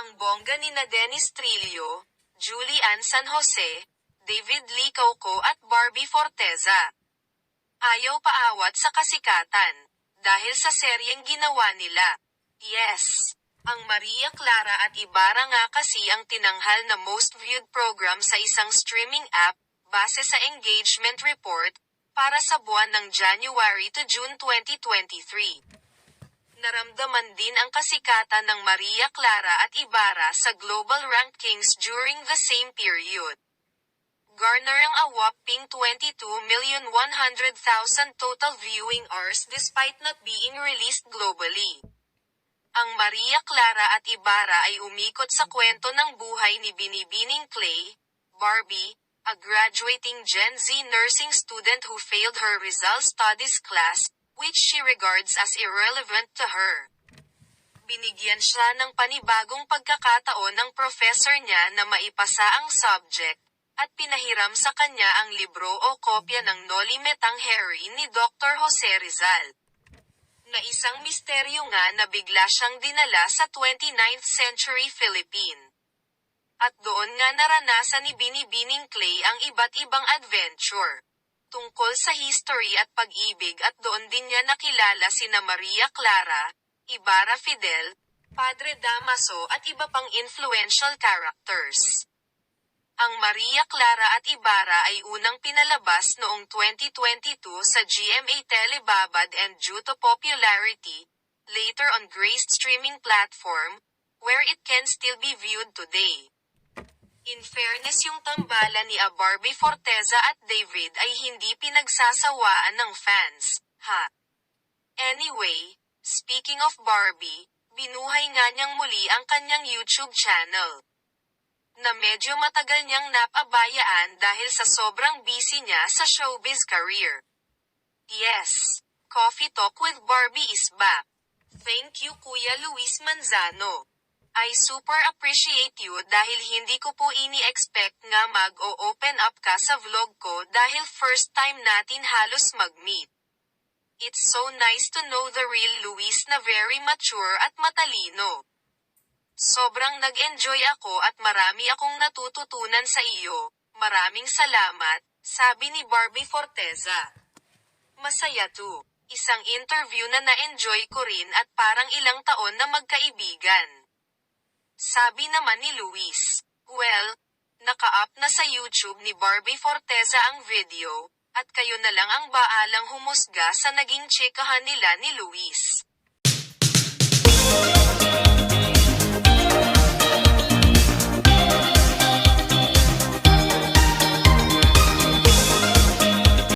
Ang bongga ni na Dennis Trillo, Julian San Jose, David Lee Coco at Barbie Forteza. Ayaw paawat sa kasikatan. Dahil sa seryeng ginawa nila. Yes. Ang Maria Clara at Ibarra nga kasi ang tinanghal na most viewed program sa isang streaming app, base sa engagement report, para sa buwan ng January to June 2023. Naramdaman din ang kasikatan ng Maria Clara at Ibarra sa global rankings during the same period. Garner ang a whopping 22,100,000 total viewing hours despite not being released globally. Ang Maria Clara at Ibarra ay umikot sa kwento ng buhay ni Binibining Clay, Barbie, a graduating Gen Z nursing student who failed her Rizal Studies class, which she regards as irrelevant to her. Binigyan siya ng panibagong pagkakataon ng professor niya na maipasa ang subject, at pinahiram sa kanya ang libro o kopya ng Noli Me Tangere ni Dr. Jose Rizal. Na isang misteryo nga na bigla siyang dinala sa 29th century Philippine. At doon nga naranasan ni Binibining Clay ang iba't ibang adventure. Tungkol sa history at pag-ibig at doon din niya nakilala sina Maria Clara, Ibarra Fidel, Padre Damaso at iba pang influential characters. Ang Maria Clara at Ibarra ay unang pinalabas noong 2022 sa GMA Telebabad and due to popularity, later on graced streaming platform, where it can still be viewed today. In fairness yung tambalan ni a Barbie Forteza at David ay hindi pinagsasawaan ng fans, ha? Anyway, speaking of Barbie, binuhay nga niyang muli ang kanyang YouTube channel na medyo matagal niyang napabayaan dahil sa sobrang busy niya sa showbiz career. Yes, Coffee Talk with Barbie is back. Thank you Kuya Luis Manzano. I super appreciate you dahil hindi ko po ini-expect nga mag-o-open up ka sa vlog ko dahil first time natin halos mag-meet. It's so nice to know the real Luis na very mature at matalino. Sobrang nag-enjoy ako at marami akong natututunan sa iyo. Maraming salamat, sabi ni Barbie Forteza. Masaya to. Isang interview na na-enjoy ko rin at parang ilang taon na magkaibigan. Sabi naman ni Luis. Well, naka-up na sa YouTube ni Barbie Forteza ang video, at kayo na lang ang baalang humusga sa naging chikahan nila ni Luis.